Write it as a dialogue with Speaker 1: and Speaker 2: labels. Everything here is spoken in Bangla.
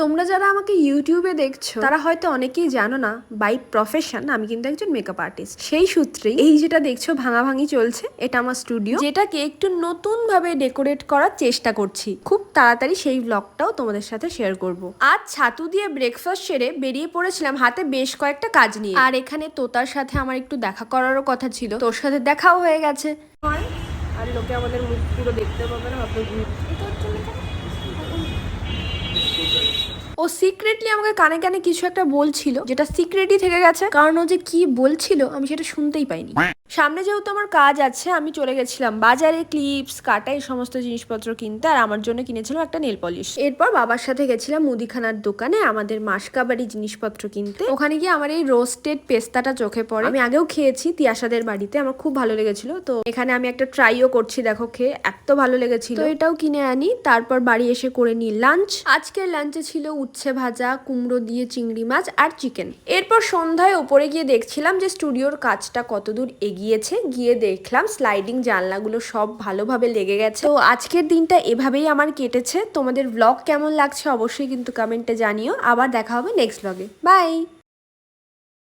Speaker 1: তোমরা যারা আমাকে ইউটিউবে দেখছ তারা হয়তো অনেকেই জানো না বাই প্রফেশন আমি কিন্তু একজন মেকআপ আর্টিস্ট সেই সূত্রেই এই যেটা দেখছ ভাঙা ভাঙি চলছে এটা আমার স্টুডিও যেটাকে একটু নতুন ভাবে ডেকোরেট করার চেষ্টা করছি। খুব তাড়াতাড়ি সেই ব্লগটাও তোমাদের সাথে শেয়ার করব। আজ ছাতু দিয়ে ব্রেকফাস্ট সেরে বেরিয়ে পড়েছিলাম হাতে বেশ কয়েকটা কাজ নিয়ে। আর এখানে তোতার সাথে আমার একটু দেখা করারও কথা ছিল। তোর সাথে দেখাও হয়ে গেছে। আর লোকে আমাদের মুখ পুরো দেখতে পাবে না ও সিক্রেটলি আমাকে কানে কানে কিছু একটা বলছিল, যেটা সিক্রেটই থেকে গেছে। কারণ ও যে কি বলছিল, আমি সেটা শুনতেই পাইনি। সামনে যেহেতু আমার কাজ আছে, আমি চলে গেছিলাম বাজারে ক্লিপস, কাটা এই সমস্ত জিনিসপত্র কিনতে আর আমার জন্য কিনেছিলাম একটা নেল পলিশ। এরপর বাবার সাথে গেছিলাম মুদিখানার দোকানে আমাদের মাসকাবাড়ি জিনিসপত্র কিনতে। ওখানে গিয়ে আমার এই রোস্টেড পেস্তাটা চোখে পড়ে। আমি আগেও খেয়েছি তিয়াসাদের বাড়িতে, আমার খুব ভালো লেগেছিল। তো এখানে আমি একটা ট্রাইও করছি, দেখো খেয়ে এত ভালো লেগেছিল। এটাও কিনে আনি, তারপর বাড়ি এসে করে নিই লাঞ্চ আজকের লাঞ্চে ছিল উচ্ছে ভাজা, কুমড়ো দিয়ে চিংড়ি মাছ আর চিকেন এরপর সন্ধ্যায় ওপরে গিয়ে দেখছিলাম যে স্টুডিওর কাজটা কতদূর এগিয়েছে, গিয়ে দেখলাম স্লাইডিং জানলাগুলো সব ভালোভাবে লেগে গেছে। তো আজকের দিনটা এভাবেই আমার কেটেছে। তোমাদের ব্লগ কেমন লাগছে অবশ্যই কিন্তু কমেন্টে জানিও। আবার দেখা হবে নেক্সট ব্লগে বাই